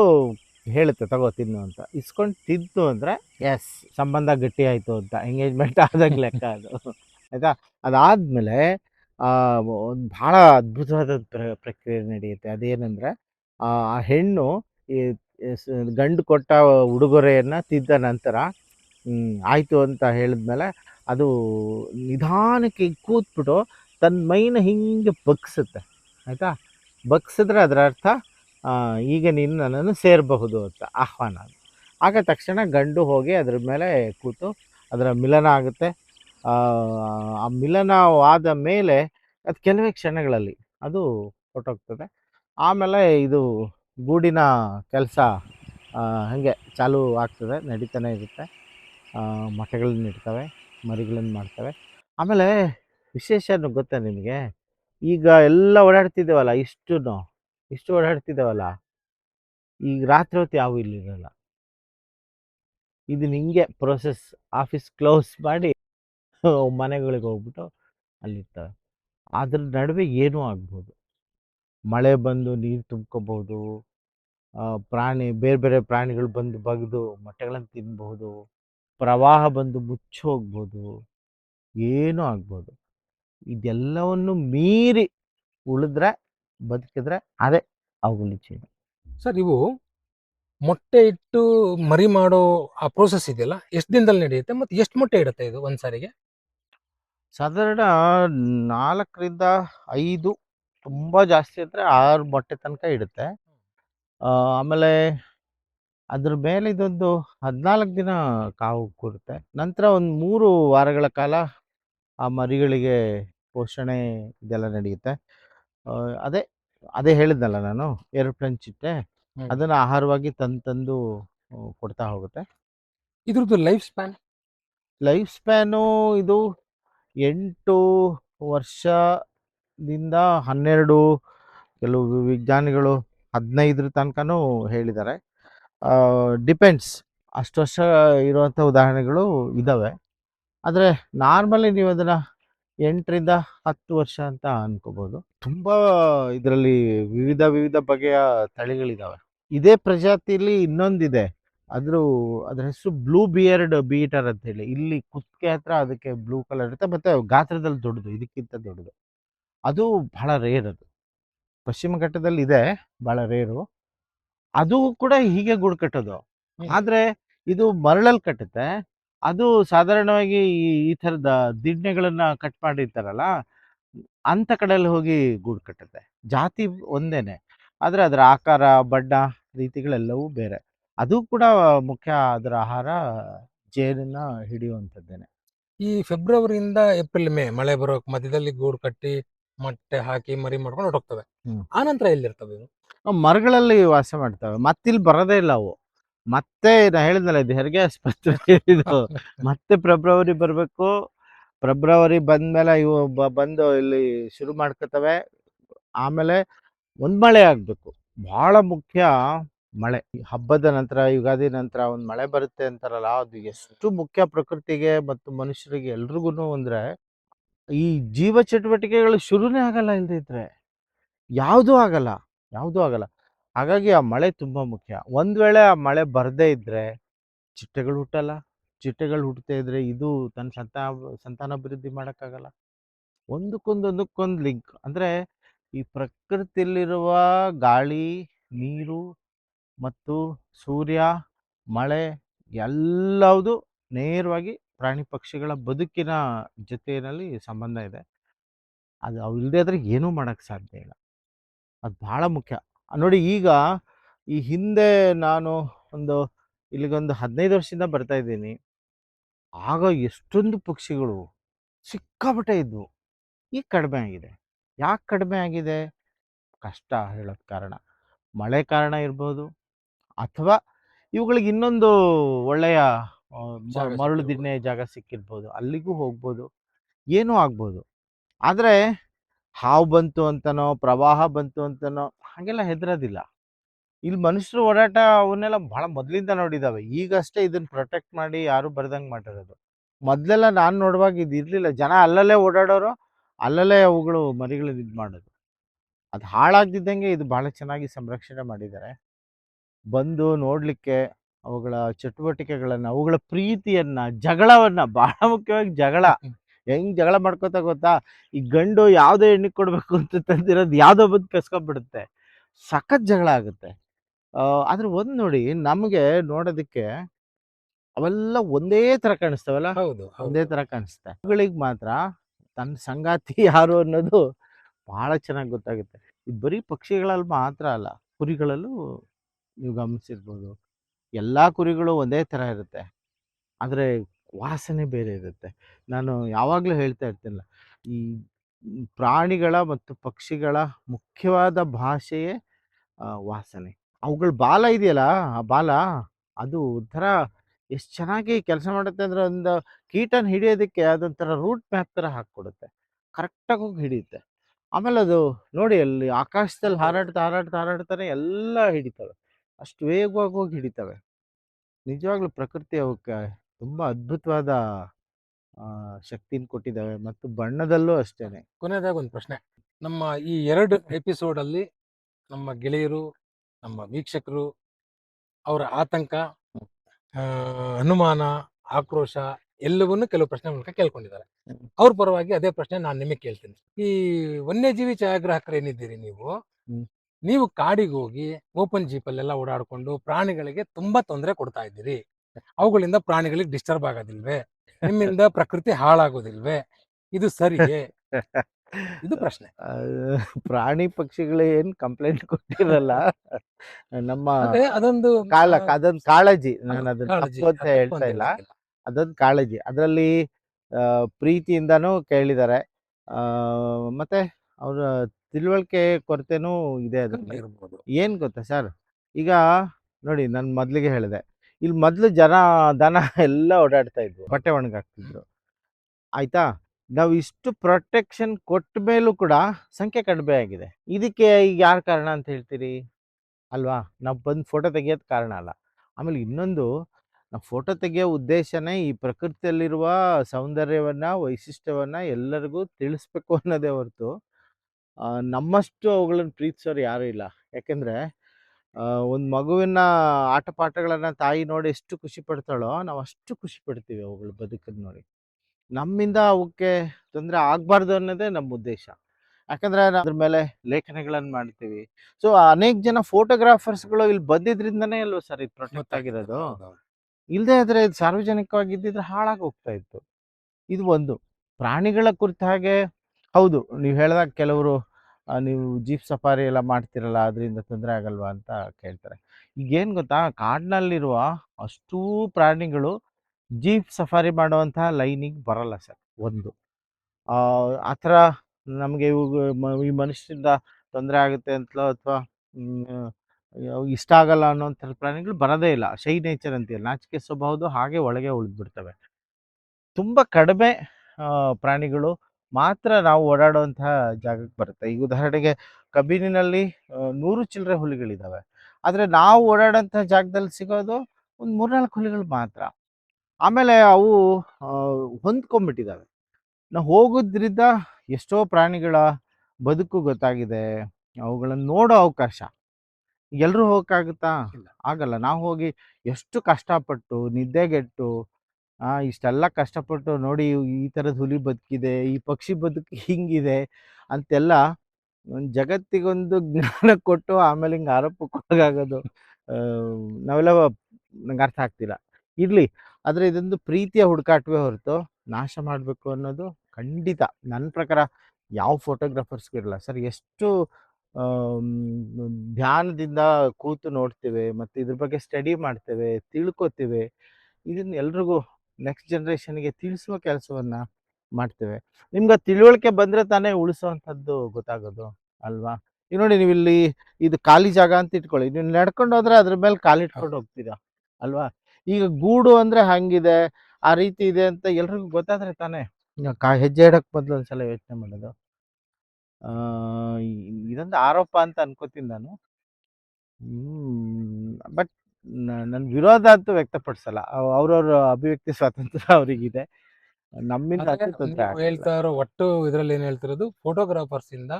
ಹೇಳುತ್ತೆ, ತಗೋ ತಿನ್ನು ಅಂತ. ಇಸ್ಕೊಂಡು ತಿಂತು ಅಂದರೆ ಎಸ್ ಸಂಬಂಧ ಗಟ್ಟಿ ಆಯಿತು ಅಂತ ಎಂಗೇಜ್ಮೆಂಟ್ ಆದಾಗ ಲೆಕ್ಕ ಅದು. ಆಯಿತಾ? ಅದಾದಮೇಲೆ ಒಂದು ಭಾಳ ಅದ್ಭುತವಾದ ಪ್ರ, ಪ್ರಕ್ರಿಯೆ ನಡೆಯುತ್ತೆ. ಅದೇನೆಂದರೆ, ಆ ಹೆಣ್ಣು ಈ ಗಂಡು ಕೊಟ್ಟ ಉಡುಗೊರೆಯನ್ನು ತಿದ್ದ ನಂತರ ಆಯ್ತು ಅಂತ ಹೇಳಿದ್ಮೇಲೆ ಅದು ನಿಧಾನಕ್ಕೆ ಕೂತ್ಬಿಟ್ಟು ತನ್ನ ಮೈನ ಹಿಂಗೆ ಬಗ್ಸುತ್ತೆ, ಆಯಿತಾ? ಬಗ್ಸಿದ್ರೆ ಅದರ ಅರ್ಥ ಈಗ ನೀನು ನನ್ನನ್ನು ಸೇರಬಹುದು ಅಂತ ಆಹ್ವಾನ. ಆಗ ತಕ್ಷಣ ಗಂಡು ಹೋಗಿ ಅದ್ರ ಮೇಲೆ ಕೂತು ಅದರ ಮಿಲನ ಆಗುತ್ತೆ. ಆ ಮಿಲನವಾದ ಮೇಲೆ ಅದು ಕೆಲವೇ ಕ್ಷಣಗಳಲ್ಲಿ ಅದು ಹೊರಟೋಗ್ತದೆ. ಆಮೇಲೆ ಇದು ಗೂಡಿನ ಕೆಲಸ ಹಾಗೆ ಚಾಲೂ ಆಗ್ತದೆ, ನಡೀತಾನೆ ಇರುತ್ತೆ. ಮೊಟ್ಟೆಗಳನ್ನ ಇಡ್ತವೆ, ಮರಿಗಳನ್ನು ಮಾಡ್ತವೆ. ಆಮೇಲೆ ವಿಶೇಷ ಗೊತ್ತಾ ನಿಮಗೆ? ಈಗ ಎಲ್ಲ ಓಡಾಡ್ತಿದ್ದೇವಲ್ಲ ಇಷ್ಟು ಇಷ್ಟು ಓಡಾಡ್ತಿದ್ದೇವಲ್ಲ, ಈಗ ರಾತ್ರಿ ಹೊತ್ತು ಯಾವ ಇಲ್ಲಿರಲ್ಲ. ಇದು ಹಿಂಗೆ ಪ್ರೊಸೆಸ್ ಆಫೀಸ್ ಕ್ಲೋಸ್ ಮಾಡಿ ಮನೆಗಳಿಗೆ ಹೋಗ್ಬಿಟ್ಟು ಅಲ್ಲಿರ್ತವೆ. ಅದ್ರ ನಡುವೆ ಏನೂ ಆಗ್ಬೋದು. ಮಳೆ ಬಂದು ನೀರು ತುಂಬ್ಕೋಬಹುದು ಪ್ರಾಣಿ, ಬೇರೆ ಬೇರೆ ಪ್ರಾಣಿಗಳು ಬಂದು ಬಗ್ದು ಮೊಟ್ಟೆಗಳನ್ನು ತಿನ್ಬಹುದು ಪ್ರವಾಹ ಬಂದು ಮುಚ್ಚಿ ಹೋಗ್ಬೋದು, ಏನೂ ಆಗ್ಬೋದು. ಇದೆಲ್ಲವನ್ನು ಮೀರಿ ಉಳಿದ್ರೆ ಬದುಕಿದ್ರೆ ಅದೇ ಅವುಗಳ ಜೀವನ ಸರ್ ಇವು ಮೊಟ್ಟೆ ಇಟ್ಟು ಮರಿ ಮಾಡೋ ಆ ಪ್ರೋಸೆಸ್ ಇದೆಯಲ್ಲ ಎಷ್ಟು ದಿನದಲ್ಲಿ ನಡೆಯುತ್ತೆ ಮತ್ತು ಎಷ್ಟು ಮೊಟ್ಟೆ ಇಡುತ್ತೆ ಇದು ಒಂದು ಸಾರಿಗೆ? ಸಾಧಾರಣ ನಾಲ್ಕರಿಂದ ಐದು ತುಂಬ ಜಾಸ್ತಿ ಇದ್ದರೆ ಆರು ಮೊಟ್ಟೆ ತನಕ ಇಡುತ್ತೆ. ಆಮೇಲೆ ಅದ್ರ ಮೇಲೆ ಇದೊಂದು ಹದಿನಾಲ್ಕು ದಿನ ಕಾವು ಕೂರುತ್ತೆ. ನಂತರ ಒಂದು ಮೂರು ವಾರಗಳ ಕಾಲ ಆ ಮರಿಗಳಿಗೆ ಪೋಷಣೆ ಇದೆಲ್ಲ ನಡೆಯುತ್ತೆ. ಅದೇ ಅದೇ ಹೇಳಿದ್ನಲ್ಲ ನಾನು ಏರೋಪ್ಲೇನ್ ಚಿಟ್ಟೆ. ಅದನ್ನು ಆಹಾರವಾಗಿ ತಂದು ತಂದು ಕೊಡ್ತಾ ಹೋಗುತ್ತೆ. ಇದ್ರದ್ದು ಲೈಫ್ ಸ್ಪ್ಯಾನ್? ಲೈಫ್ ಸ್ಪ್ಯಾನು ಇದು ಎಂಟು ವರ್ಷದಿಂದ ಹನ್ನೆರಡು ಕೆಲವು ವಿಜ್ಞಾನಿಗಳು ಹದಿನೈದರ ತನಕನೂ ಹೇಳಿದ್ದಾರೆ. ಡಿಪೆಂಡ್ಸ್ ಅಷ್ಟು ವರ್ಷ ಇರುವಂಥ ಉದಾಹರಣೆಗಳು ಇದ್ದಾವೆ ಆದರೆ ನಾರ್ಮಲಿ ನೀವು ಅದನ್ನು ಎಂಟರಿಂದ ಹತ್ತು ವರ್ಷ ಅಂತ ಅನ್ಕೋಬಹುದು ತುಂಬಾ ಇದರಲ್ಲಿ ವಿವಿಧ ವಿವಿಧ ಬಗೆಯ ತಳಿಗಳಿದಾವೆ. ಇದೇ ಪ್ರಜಾತಿಯಲ್ಲಿ ಇನ್ನೊಂದಿದೆ. ಅದ್ರ ಅದ್ರ ಹೆಸರು ಬ್ಲೂ ಬಿಯರ್ಡ್ ಬೀಟರ್ ಅಂತ ಹೇಳಿ. ಇಲ್ಲಿ ಕುತ್ತಿಗೆ ಹತ್ರ ಅದಕ್ಕೆ ಬ್ಲೂ ಕಲರ್ ಇರುತ್ತೆ. ಮತ್ತೆ ಗಾತ್ರದಲ್ಲಿ ದೊಡ್ಡದು. ಇದಕ್ಕಿಂತ ದೊಡ್ಡದು. ಅದು ಬಹಳ ರೇರ್ ಅದು. ಪಶ್ಚಿಮ ಘಟ್ಟದಲ್ಲಿ ಇದೆ. ಬಹಳ ರೇರು. ಅದು ಕೂಡ ಹೀಗೆ ಗೂಡು ಕಟ್ಟೋದು ಆದ್ರೆ ಇದು ಮರಳಲ್ಲಿ ಕಟ್ಟುತ್ತೆ. ಅದು ಸಾಧಾರಣವಾಗಿ ಈ ಈ ಥರದ ದಿಣ್ಣೆಗಳನ್ನ ಕಟ್ ಮಾಡಿರ್ತಾರಲ್ಲ ಅಂಥ ಕಡೆಯಲ್ಲಿ ಹೋಗಿ ಗೂಡು ಕಟ್ಟುತ್ತೆ. ಜಾತಿ ಒಂದೇನೆ ಆದರೆ ಅದರ ಆಕಾರ ಬಣ್ಣ ರೀತಿಗಳೆಲ್ಲವೂ ಬೇರೆ. ಅದು ಕೂಡ ಮುಖ್ಯ ಅದರ ಆಹಾರ ಜೇನನ್ನ ಹಿಡಿಯುವಂಥದ್ದೇನೆ. ಈ ಫೆಬ್ರವರಿಯಿಂದ ಏಪ್ರಿಲ್ ಮೇ ಮಳೆ ಬರೋ ಮಧ್ಯದಲ್ಲಿ ಗೂಡು ಕಟ್ಟಿ ಮೊಟ್ಟೆ ಹಾಕಿ ಮರಿ ಮಾಡ್ಕೊಂಡು ಹೊರಟೋಗ್ತವೆ. ಆನಂತರ ಎಲ್ಲಿರ್ತವೆ ಇವು? ಮರಗಳಲ್ಲಿ ವಾಸ ಮಾಡ್ತವೆ. ಮತ್ತಿಲ್ಲಿ ಬರೋದೇ ಇಲ್ಲ ಅವು. ಮತ್ತೆ ನಾ ಹೇಳಿದ್ನಲ್ಲ, ಇದು ಹೆರಿಗೆ ಆಸ್ಪತ್ರೆ ಇದು. ಮತ್ತೆ ಫೆಬ್ರವರಿ ಬರಬೇಕು. ಫೆಬ್ರವರಿ ಬಂದ್ಮೇಲೆ ಇವು ಬಂದು ಇಲ್ಲಿ ಶುರು ಮಾಡ್ಕೋತವೆ. ಆಮೇಲೆ ಒಂದ್ ಮಳೆ ಆಗಬೇಕು. ಬಹಳ ಮುಖ್ಯ ಮಳೆ. ಹಬ್ಬದ ನಂತರ, ಯುಗಾದಿ ನಂತರ ಒಂದು ಮಳೆ ಬರುತ್ತೆ ಅಂತಾರಲ್ಲ, ಅದು ಎಷ್ಟು ಮುಖ್ಯ ಪ್ರಕೃತಿಗೆ ಮತ್ತು ಮನುಷ್ಯರಿಗೆ ಎಲ್ರಿಗೂ ಅಂದ್ರೆ, ಈ ಜೀವ ಚಟುವಟಿಕೆಗಳು ಶುರುನೇ ಆಗಲ್ಲ ಇಲ್ದಿದ್ರೆ. ಯಾವುದೂ ಆಗಲ್ಲ. ಯಾವುದೂ ಆಗಲ್ಲ. ಹಾಗಾಗಿ ಆ ಮಳೆ ತುಂಬ ಮುಖ್ಯ. ಒಂದ್ ವೇಳೆ ಆ ಮಳೆ ಬರದೇ ಇದ್ರೆ ಚಿಟ್ಟೆಗಳು ಹುಟ್ಟಲ್ಲ. ಚಿಟ್ಟೆಗಳು ಹುಟ್ಟದೇ ಇದ್ರೆ ಇದು ತನ್ನ ಸಂತಾನ ಸಂತಾನಾಭಿವೃದ್ಧಿ ಮಾಡೋಕ್ಕಾಗಲ್ಲ. ಒಂದಕ್ಕೊಂದು ಒಂದಕ್ಕೊಂದು ಲಿಂಕ್. ಅಂದ್ರೆ ಈ ಪ್ರಕೃತಿಯಲ್ಲಿರುವ ಗಾಳಿ, ನೀರು ಮತ್ತು ಸೂರ್ಯ, ಮಳೆ ಎಲ್ಲವುದು ನೇರವಾಗಿ ಪ್ರಾಣಿ ಪಕ್ಷಿಗಳ ಬದುಕಿನ ಜೊತೆಯಲ್ಲಿ ಸಂಬಂಧ ಇದೆ. ಅದು ಅವು ಇಲ್ಲದೆ ಇದ್ರೆ ಏನೂ ಮಾಡೋಕ್ಕೆ ಸಾಧ್ಯ ಇಲ್ಲ. ಅದು ಬಹಳ ಮುಖ್ಯ. ನೋಡಿ ಈಗ ಈ ಹಿಂದೆ ನಾನು ಒಂದು ಇಲ್ಲಿಗೊಂದು ಹದಿನೈದು ವರ್ಷದಿಂದ ಬರ್ತಾ ಇದ್ದೀನಿ. ಆಗ ಎಷ್ಟೊಂದು ಪಕ್ಷಿಗಳು ಸಿಕ್ಕಾಪಟ್ಟೆ ಇದ್ವು. ಈಗ ಕಡಿಮೆ ಆಗಿದೆ. ಯಾಕೆ ಕಡಿಮೆ ಆಗಿದೆ? ಕಷ್ಟ ಹೇಳೋದು ಕಾರಣ. ಮಳೆ ಕಾರಣ ಇರ್ಬೋದು ಅಥವಾ ಇವುಗಳಿಗೆ ಇನ್ನೊಂದು ಒಳ್ಳೆಯ ಮರಳು. ದಿಣ್ಣೆ ಜಾಗ ಸಿಕ್ಕಿರ್ಬೋದು. ಅಲ್ಲಿಗೂ ಹೋಗ್ಬೋದು. ಏನೂ ಆಗ್ಬೋದು. ಆದರೆ ಹಾವು ಬಂತು ಅಂತನೋ ಪ್ರವಾಹ ಬಂತು ಅಂತನೋ ಹಾಗೆಲ್ಲ ಹೆದರೋದಿಲ್ಲ. ಇಲ್ಲಿ ಮನುಷ್ಯರು ಓಡಾಟ ಅವನ್ನೆಲ್ಲ ಬಹಳ ಮೊದಲಿಂದ ನೋಡಿದಾವೆ. ಈಗಷ್ಟೇ ಇದನ್ನ ಪ್ರೊಟೆಕ್ಟ್ ಮಾಡಿ ಯಾರು ಬರ್ದಂಗೆ ಮಾಡಿರೋದು. ಮೊದಲೆಲ್ಲ ನಾನು ನೋಡುವಾಗ ಇದು ಇರಲಿಲ್ಲ. ಜನ ಅಲ್ಲಲ್ಲೇ ಓಡಾಡೋರು, ಅಲ್ಲಲ್ಲೇ ಅವುಗಳು ಮರಿಗಳು ಇದು ಮಾಡೋದು. ಅದು ಹಾಳಾಗ್ದಿದ್ದಂಗೆ ಇದು ಬಹಳ ಚೆನ್ನಾಗಿ ಸಂರಕ್ಷಣೆ ಮಾಡಿದ್ದಾರೆ ಬಂದು ನೋಡಲಿಕ್ಕೆ ಅವುಗಳ ಚಟುವಟಿಕೆಗಳನ್ನು, ಅವುಗಳ ಪ್ರೀತಿಯನ್ನ, ಜಗಳವನ್ನ ಬಹಳ ಮುಖ್ಯವಾಗಿ ಜಗಳ. ಹೆಂಗ್ ಜಗಳ ಮಾಡ್ಕೋತಾ ಗೊತ್ತಾ? ಈ ಗಂಡು ಯಾವುದೇ ಹೆಣ್ಣಿಗೆ ಕೊಡ್ಬೇಕು ಅಂತ ತಂದಿರೋದು ಯಾವುದೋ ಬಂದು ಕಸ್ಕೊಂಡ್ಬಿಡುತ್ತೆ ಸಖತ್ ಜಗಳ ಆಗುತ್ತೆ. ಆದ್ರೆ ಒಂದ್ ನೋಡಿ ನಮಗೆ ನೋಡೋದಕ್ಕೆ ಅವೆಲ್ಲ ಒಂದೇ ತರ ಕಾಣಿಸ್ತಾವಲ್ಲ? ಹೌದು ಒಂದೇ ತರ ಕಾಣಿಸುತ್ತೆ ಅವುಗಳಿಗೆ ಮಾತ್ರ ತನ್ನ ಸಂಗಾತಿ ಯಾರು ಅನ್ನೋದು ಬಹಳ ಚೆನ್ನಾಗಿ ಗೊತ್ತಾಗುತ್ತೆ. ಇದು ಬರೀ ಪಕ್ಷಿಗಳಲ್ಲಿ ಮಾತ್ರ ಅಲ್ಲ ಕುರಿಗಳಲ್ಲೂ ನೀವು ಗಮನಿಸಿರ್ಬೋದು. ಎಲ್ಲ ಕುರಿಗಳು ಒಂದೇ ಥರ ಇರುತ್ತೆ. ಆದರೆ ವಾಸನೆ ಬೇರೆ ಇರುತ್ತೆ. ನಾನು ಯಾವಾಗಲೂ ಹೇಳ್ತಾ ಇರ್ತೀನಲ್ಲ ಈ ಪ್ರಾಣಿಗಳ ಮತ್ತು ಪಕ್ಷಿಗಳ ಮುಖ್ಯವಾದ ಭಾಷೆಯೇ ವಾಸನೆ. ಅವುಗಳ ಬಾಲ ಇದೆಯಲ್ಲ, ಆ ಬಾಲ ಅದು ಒಂಥರ ಎಷ್ಟು ಚೆನ್ನಾಗಿ ಕೆಲಸ ಮಾಡುತ್ತೆ ಅಂದರೆ ಒಂದು ಕೀಟನ ಹಿಡಿಯೋದಕ್ಕೆ ಅದೊಂಥರ ರೂಟ್ ಮ್ಯಾಪ್ ಥರ ಹಾಕ್ಕೊಡುತ್ತೆ. ಕರೆಕ್ಟಾಗಿ ಹೋಗಿ ಹಿಡಿಯುತ್ತೆ. ಆಮೇಲೆ ಅದು ನೋಡಿ ಅಲ್ಲಿ ಆಕಾಶದಲ್ಲಿ ಹಾರಾಡ್ತಾ ಹಾರಾಡ್ತಾ ಹಾರಾಡ್ತಾನೆ ಎಲ್ಲ ಹಿಡಿತವೆ. ಅಷ್ಟು ವೇಗವಾಗಿ ಹೋಗಿ ಹಿಡಿತವೆ. ನಿಜವಾಗ್ಲೂ ಪ್ರಕೃತಿ ಅವಕ್ಕೆ ತುಂಬ ಅದ್ಭುತವಾದ ಶಕ್ತಿನ ಕೊಟ್ಟಿದ್ದಾವೆ ಮತ್ತು ಬಣ್ಣದಲ್ಲೂ ಅಷ್ಟೇನೆ. ಕೊನೆಯದಾಗ ಒಂದು ಪ್ರಶ್ನೆ. ನಮ್ಮ ಈ ಎರಡು ಎಪಿಸೋಡ್ ಅಲ್ಲಿ ನಮ್ಮ ಗೆಳೆಯರು ನಮ್ಮ ವೀಕ್ಷಕರು ಅವರ ಆತಂಕ ಅನುಮಾನ ಆಕ್ರೋಶ ಎಲ್ಲವನ್ನೂ ಕೆಲವು ಪ್ರಶ್ನೆ ಮೂಲಕ ಕೇಳ್ಕೊಂಡಿದ್ದಾರೆ. ಅವ್ರ ಪರವಾಗಿ ಅದೇ ಪ್ರಶ್ನೆ ನಾನು ನಿಮಗೆ ಕೇಳ್ತೀನಿ. ಈ ವನ್ಯಜೀವಿ ಛಾಯಾಗ್ರಾಹಕರು ಏನಿದ್ದೀರಿ ನೀವು? ನೀವು ಕಾಡಿಗೆ ಹೋಗಿ ಓಪನ್ ಜೀಪಲ್ಲೆಲ್ಲ ಓಡಾಡ್ಕೊಂಡು ಪ್ರಾಣಿಗಳಿಗೆ ತುಂಬಾ ತೊಂದರೆ ಕೊಡ್ತಾ ಇದ್ದೀರಿ. ಅವುಗಳಿಂದ ಪ್ರಾಣಿಗಳಿಗೆ ಡಿಸ್ಟರ್ಬ್ ಆಗೋದಿಲ್ವೇ? ನಿಮ್ಮಿಂದ ಪ್ರಕೃತಿ ಹಾಳಾಗೋದಿಲ್ವೇ? ಇದು ಸರಿಯೇ? ಇದು ಪ್ರಶ್ನೆ. ಪ್ರಾಣಿ ಪಕ್ಷಿಗಳು ಏನ್ ಕಂಪ್ಲೇಂಟ್ ಕೊಟ್ಟಿರಲ್ಲ? ನಮ್ಮ ಅದೊಂದು ಕಾಲ ಅದೊಂದು ಕಾಳಜಿ. ನಾನು ಅದನ್ನ ಹೇಳ್ತಾ ಇಲ್ಲ. ಅದೊಂದು ಕಾಳಜಿ. ಅದರಲ್ಲಿ ಪ್ರೀತಿಯಿಂದನೂ ಕೇಳಿದ್ದಾರೆ ಮತ್ತೆ ಅವ್ರ ತಿಳುವಳಿಕೆ ಕೊರತೆನೂ ಇದೆ ಅದರಲ್ಲಿ. ಏನ್ ಗೊತ್ತಾ ಸರ್? ಈಗ ನೋಡಿ ನಾನು ಮೊದ್ಲಿಗೆ ಹೇಳಿದೆ. ಇಲ್ಲಿ ಮೊದಲು ಜನ, ದನ ಎಲ್ಲ ಓಡಾಡ್ತಾ ಇದ್ವು ಬಟ್ಟೆ ಒಣಗಾಕ್ತಿದ್ರು. ಆಯ್ತಾ? ನಾವು ಇಷ್ಟು ಪ್ರೊಟೆಕ್ಷನ್ ಕೊಟ್ಟ ಮೇಲೂ ಕೂಡ ಸಂಖ್ಯೆ ಕಡಿಮೆ ಆಗಿದೆ. ಇದಕ್ಕೆ ಈಗ ಯಾರು ಕಾರಣ ಅಂತ ಹೇಳ್ತೀರಿ? ಅಲ್ವಾ? ನಾವು ಬಂದು ಫೋಟೋ ತೆಗಿಯೋದು ಕಾರಣ ಅಲ್ಲ. ಆಮೇಲೆ ಇನ್ನೊಂದು, ನಾವು ಫೋಟೋ ತೆಗಿಯೋ ಉದ್ದೇಶನೇ ಈ ಪ್ರಕೃತಿಯಲ್ಲಿರುವ ಸೌಂದರ್ಯವನ್ನ, ವೈಶಿಷ್ಟ್ಯವನ್ನು ಎಲ್ಲರಿಗೂ ತಿಳಿಸ್ಬೇಕು ಅನ್ನೋದೇ ಹೊರತು ನಮ್ಮಷ್ಟು ಅವುಗಳನ್ನು ಪ್ರೀತಿಸೋರು ಯಾರೂ ಇಲ್ಲ. ಯಾಕೆಂದ್ರೆ ಒಂದು ಮಗುವಿನ ಆಟ ಪಾಠಗಳನ್ನ ತಾಯಿ ನೋಡಿ ಎಷ್ಟು ಖುಷಿ ಪಡ್ತಾಳೋ ನಾವು ಅಷ್ಟು ಖುಷಿ ಪಡ್ತೀವಿ ಅವುಗಳ ಬದುಕನ್ನು ನೋಡಿ. ನಮ್ಮಿಂದ ಅವಕ್ಕೆ ತೊಂದರೆ ಆಗಬಾರ್ದು ಅನ್ನೋದೇ ನಮ್ಮ ಉದ್ದೇಶ. ಯಾಕಂದ್ರೆ ಅದ್ರ ಮೇಲೆ ಲೇಖನಗಳನ್ನು ಮಾಡ್ತೀವಿ. ಸೊ ಅನೇಕ ಜನ ಫೋಟೋಗ್ರಾಫರ್ಸ್ಗಳು ಇಲ್ಲಿ ಬಂದಿದ್ರಿಂದನೇ ಅಲ್ವ ಸರ್ ಇದು ಪ್ರೊಟೆಕ್ಟ್ ಆಗಿರೋದು. ಇಲ್ಲದೆ ಇದ್ರೆ ಇದು ಸಾರ್ವಜನಿಕವಾಗಿದ್ದಿದ್ರೆ ಹಾಳಾಗಿ ಹೋಗ್ತಾ ಇತ್ತು. ಇದು ಒಂದು. ಪ್ರಾಣಿಗಳ ಕುರಿತ ಹಾಗೆ ಹೌದು ನೀವು ಹೇಳಿದಾಗ ಕೆಲವರು ನೀವು ಜೀಪ್ ಸಫಾರಿ ಎಲ್ಲ ಮಾಡ್ತಿರಲ್ಲ, ಅದರಿಂದ ತೊಂದರೆ ಆಗಲ್ವಾ ಅಂತ ಕೇಳ್ತಾರೆ. ಈಗ ಏನು ಗೊತ್ತಾ, ಕಾಡಿನಲ್ಲಿರುವ ಅಷ್ಟೂ ಪ್ರಾಣಿಗಳು ಜೀಪ್ ಸಫಾರಿ ಮಾಡುವಂಥ ಲೈನಿಗೆ ಬರಲ್ಲ ಸರ್, ಒಂದು. ಆ ಥರ ನಮಗೆ ಈ ಮನುಷ್ಯರಿಂದ ತೊಂದರೆ ಆಗುತ್ತೆ ಅಂತಲೋ ಅಥವಾ ಇಷ್ಟ ಆಗಲ್ಲ ಅನ್ನೋಂಥ ಪ್ರಾಣಿಗಳು ಬರೋದೇ ಇಲ್ಲ. ಶೈ ನೇಚರ್ ಅಂತೀವಿ ನಾಚಿಕೆ ಸ್ವಭಾವದು ಹಾಗೆ ಒಳಗೆ ಉಳಿದ್ಬಿಡ್ತವೆ. ತುಂಬ ಕಡಿಮೆ ಪ್ರಾಣಿಗಳು ಮಾತ್ರ ನಾವು ಓಡಾಡುವಂತಹ ಜಾಗಕ್ಕೆ ಬರುತ್ತೆ. ಈಗ ಉದಾಹರಣೆಗೆ ಕಬಿನಿನಲ್ಲಿ ನೂರು ಚಿಲ್ಲರೆ ಹುಲಿಗಳಿದ್ದಾವೆ ಆದರೆ ನಾವು ಓಡಾಡೋಂಥ ಜಾಗದಲ್ಲಿ ಸಿಗೋದು ಒಂದು ಮೂರ್ನಾಲ್ಕು ಹುಲಿಗಳು ಮಾತ್ರ. ಆಮೇಲೆ ಅವು ಹೊಂದ್ಕೊಂಡ್ಬಿಟ್ಟಿದ್ದಾವೆ ನಾವು ಹೋಗೋದ್ರಿಂದ ಎಷ್ಟೋ ಪ್ರಾಣಿಗಳ ಬದುಕು ಗೊತ್ತಾಗಿದೆ. ಅವುಗಳನ್ನು ನೋಡೋ ಅವಕಾಶ. ಎಲ್ಲರೂ ಹೋಗಕ್ಕಾಗುತ್ತಾ. ಆಗಲ್ಲ. ನಾವು ಹೋಗಿ ಎಷ್ಟು ಕಷ್ಟಪಟ್ಟು ನಿದ್ದೆಗೆಟ್ಟು ಆ, ಇಷ್ಟೆಲ್ಲ ಕಷ್ಟಪಟ್ಟು ನೋಡಿ ಈ ಥರದ ಹುಲಿ ಬದುಕಿದೆ, ಈ ಪಕ್ಷಿ ಬದುಕು ಹಿಂಗಿದೆ ಅಂತೆಲ್ಲ ಒಂದು ಜಗತ್ತಿಗೊಂದು ಜ್ಞಾನ ಕೊಟ್ಟು ಆಮೇಲೆ ಹಿಂಗೆ ಆರೋಪಕ್ಕೊಳಗಾಗೋದು ನಾವೆಲ್ಲ ನಂಗೆ ಅರ್ಥ ಆಗ್ತಿಲ್ಲ. ಇರಲಿ, ಆದರೆ ಇದೊಂದು ಪ್ರೀತಿಯ ಹುಡುಕಾಟವೇ ಹೊರತು ನಾಶ ಮಾಡಬೇಕು ಅನ್ನೋದು ಖಂಡಿತ. ನನ್ನ ಪ್ರಕಾರ ಯಾವ ಫೋಟೋಗ್ರಾಫರ್ಸ್ಗೂ ಇರಲ್ಲ. ಸರ್, ಎಷ್ಟು ಧ್ಯಾನದಿಂದ ಕೂತು ನೋಡ್ತೇವೆ, ಮತ್ತು ಇದ್ರ ಬಗ್ಗೆ ಸ್ಟಡಿ ಮಾಡ್ತೇವೆ, ತಿಳ್ಕೊತೇವೆ, ಇದನ್ನು ಎಲ್ರಿಗೂ ನೆಕ್ಸ್ಟ್ ಜನ್ರೇಷನ್ಗೆ ತಿಳಿಸುವ ಕೆಲಸವನ್ನ ಮಾಡ್ತೇವೆ. ನಿಮ್ಗೆ ತಿಳುವಳಿಕೆ ಬಂದ್ರೆ ತಾನೇ ಉಳಿಸೋವಂಥದ್ದು ಗೊತ್ತಾಗೋದು ಅಲ್ವಾ? ಈಗ ನೋಡಿ ನೀವು ಇಲ್ಲಿ ಇದು ಖಾಲಿ ಜಾಗ ಅಂತ ಇಟ್ಕೊಳ್ಳಿ. ನೀವು ನಡ್ಕೊಂಡು ಹೋದ್ರೆ ಅದ್ರ ಮೇಲೆ ಕಾಲಿಟ್ಕೊಂಡು ಹೋಗ್ತೀರಾ ಅಲ್ವಾ? ಈಗ ಗೂಡು ಅಂದ್ರೆ ಹಂಗಿದೆ ಆ ರೀತಿ ಇದೆ ಅಂತ ಎಲ್ರಿಗೂ ಗೊತ್ತಾದ್ರೆ ತಾನೇ ಹೆಜ್ಜೆ ಇಡಕ್ ಮೊದ್ಲು ಒಂದ್ಸಲ ಯೋಚನೆ ಮಾಡೋದು. ಆ, ಇದೊಂದು ಆರೋಪ ಅಂತ ಅನ್ಕೋತೀನಿ ನಾನು. ಬಟ್ ನನ್ನ ವಿರೋಧ ಅಂತೂ ವ್ಯಕ್ತಪಡಿಸಲ್ಲ. ಅವ್- ಅವ್ರವ್ರ ಅಭಿವ್ಯಕ್ತಿ ಸ್ವಾತಂತ್ರ್ಯ ಅವರಿಗಿದೆ. ನಮ್ಮಿಂದ. ಹೇಳ್ತಾ ಇರೋ ಒಟ್ಟು ಇದ್ರಲ್ಲಿ ಏನ್ ಹೇಳ್ತಿರೋದು? ಫೋಟೋಗ್ರಾಫರ್ಸ್ ಇಂದ.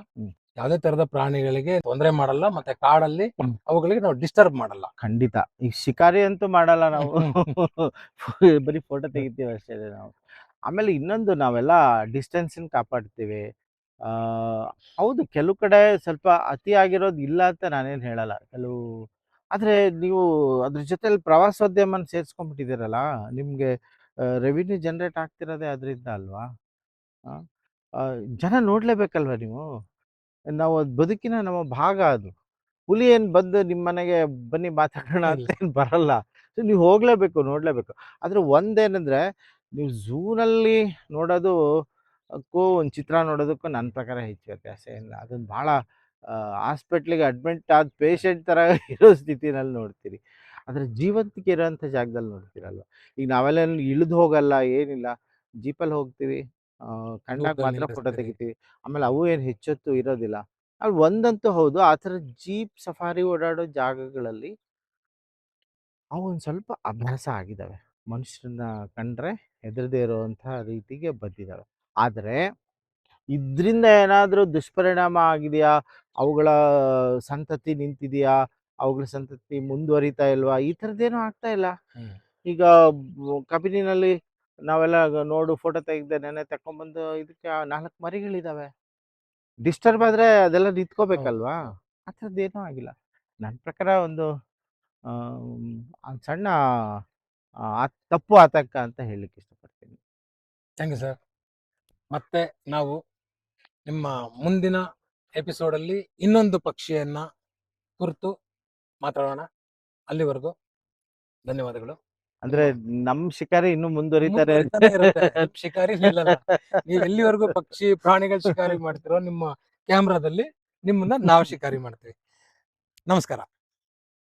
ಯಾವುದೇ ತರದ ಪ್ರಾಣಿಗಳಿಗೆ ತೊಂದರೆ ಮಾಡಲ್ಲ ಮತ್ತೆ ಕಾಡಲ್ಲಿ. ಅವುಗಳಿಗೆ ನಾವು ಡಿಸ್ಟರ್ಬ್ ಮಾಡಲ್ಲ. ಖಂಡಿತ. ಈಗ ಶಿಕಾರಿ ಅಂತೂ ಮಾಡಲ್ಲ ನಾವು. ಬರೀ ಫೋಟೋ ತೆಗಿತೀವಿ ಅಷ್ಟೇ ನಾವು. ಆಮೇಲೆ ಇನ್ನೊಂದು ನಾವೆಲ್ಲ ಡಿಸ್ಟೆನ್ಸನ್ನ ಕಾಪಾಡ್ತೀವಿ. ಆ, ಹೌದು ಕೆಲವು ಕಡೆ ಸ್ವಲ್ಪ ಅತಿ ಆಗಿರೋದು ಇಲ್ಲ ಅಂತ ನಾನೇನು ಹೇಳಲ್ಲ. ಕೆಲವು ಆದರೆ ನೀವು ಅದ್ರ ಜೊತೆಲಿ ಪ್ರವಾಸೋದ್ಯಮನ ಸೇರಿಸ್ಕೊಂಡ್ಬಿಟ್ಟಿದ್ದೀರಲ್ಲ ನಿಮಗೆ ರೆವಿನ್ಯೂ ಜನ್ರೇಟ್ ಆಗ್ತಿರೋದೇ ಅದರಿಂದ ಅಲ್ವಾ? ಜನ ನೋಡಲೇಬೇಕಲ್ವ ನೀವು? ನಾವು ಅದು ಬದುಕಿನ ನಮ್ಮ ಭಾಗ ಅದು. ಹುಲಿ ಏನು ಬಂದು ನಿಮ್ಮ ಮನೆಗೆ ಬನ್ನಿ ಮಾತಾಡೋಣ ಅಂತ ಏನು ಬರಲ್ಲ. ಸೊ ನೀವು ಹೋಗಲೇಬೇಕು ನೋಡಲೇಬೇಕು. ಆದರೆ ಒಂದೇನೆಂದರೆ ನೀವು ಝೂನಲ್ಲಿ ನೋಡೋದು ಒಂದು ಚಿತ್ರ ನೋಡೋದಕ್ಕೂ ನನ್ನ ಪ್ರಕಾರ ಹೆಚ್ಚು ವ್ಯತ್ಯಾಸ ಇಲ್ಲ ಅದನ್ನು ಭಾಳ ಹಾಸ್ಪಿಟ್ಲಿಗೆ ಅಡ್ಮಿಟ್ ಆದ ಪೇಷಂಟ್ ಥರ ಇರೋ ಸ್ಥಿತಿನಲ್ಲಿ ನೋಡ್ತೀರಿ. ಆದರೆ ಜೀವಂತಿಕೆ ಇರೋಂಥ ಜಾಗದಲ್ಲಿ ನೋಡ್ತೀರಲ್ವ? ಈಗ ನಾವೆಲ್ಲ ಇಳಿದು ಹೋಗಲ್ಲ ಏನಿಲ್ಲ. ಜೀಪಲ್ಲಿ ಹೋಗ್ತೀವಿ. ಕಣ್ಣಾಗ ಮಾತ್ರ ಫೋಟೋ ತೆಗಿತೀವಿ. ಆಮೇಲೆ ಅವು ಏನು ಹೆಚ್ಚೊತ್ತು ಇರೋದಿಲ್ಲ. ಅಲ್ಲಿ ಒಂದಂತೂ ಹೌದು. ಆ ಥರ ಜೀಪ್ ಸಫಾರಿ ಓಡಾಡೋ ಜಾಗಗಳಲ್ಲಿ ಅವು ಒಂದು ಸ್ವಲ್ಪ ಅಭ್ಯಾಸ ಆಗಿದ್ದಾವೆ ಮನುಷ್ಯರನ್ನ ಕಂಡ್ರೆ ಹೆದರದೇ ಇರುವಂತಹ ರೀತಿಗೆ ಬಂದಿದ್ದಾವೆ ಆದರೆ ಇದರಿಂದ ಏನಾದರೂ ದುಷ್ಪರಿಣಾಮ ಆಗಿದೆಯಾ? ಅವುಗಳ ಸಂತತಿ ನಿಂತಿದೆಯಾ? ಅವುಗಳ ಸಂತತಿ ಮುಂದುವರಿತಾ ಇಲ್ವಾ? ಈ ಥರದ್ದೇನೂ ಆಗ್ತಾ ಇಲ್ಲ. ಈಗ ಕಬಿನಿನಲ್ಲಿ ನಾವೆಲ್ಲ ನೋಡು ಫೋಟೋ ತೆಗೆದೆ ನೆನೆ ತಕೊಂಡ್ಬಂದು ಇದಕ್ಕೆ ನಾಲ್ಕು ಮರಿಗಳಿದ್ದಾವೆ ಡಿಸ್ಟರ್ಬ್ ಆದ್ರೆ ಅದೆಲ್ಲ ನಿಂತ್ಕೋಬೇಕಲ್ವಾ? ಆ ಥರದ್ದೇನೂ ಆಗಿಲ್ಲ. ನನ್ನ ಪ್ರಕಾರ ಒಂದು ಸಣ್ಣ ತಪ್ಪು ಆತಂಕ ಅಂತ ಹೇಳಲಿಕ್ಕೆ ಇಷ್ಟಪಡ್ತೀನಿ. Thank you sir. ಮತ್ತೆ ನಾವು ನಿಮ್ಮ ಮುಂದಿನ ಎಪಿಸೋಡ್ ಅಲ್ಲಿ ಇನ್ನೊಂದು ಪಕ್ಷಿಯನ್ನ ಕುರಿತು ಮಾತಾಡೋಣ. ಅಲ್ಲಿವರೆಗೂ ಧನ್ಯವಾದಗಳು. ಅಂದ್ರೆ ನಮ್ ಶಿಕಾರಿ ಇನ್ನು ಮುಂದುವರಿತಾರೆ ಶಿಕಾರಿ ನಿಲ್ಲಲ್ಲ ನೀವು ಎಲ್ಲಿವರೆಗೂ ಪಕ್ಷಿ ಪ್ರಾಣಿಗಳ ಶಿಕಾರಿ ಮಾಡ್ತಿರೋ ನಿಮ್ಮ ಕ್ಯಾಮ್ರಾದಲ್ಲಿ ನಿಮ್ಮನ್ನ ನಾವು ಶಿಕಾರಿ ಮಾಡ್ತೀವಿ. ನಮಸ್ಕಾರ.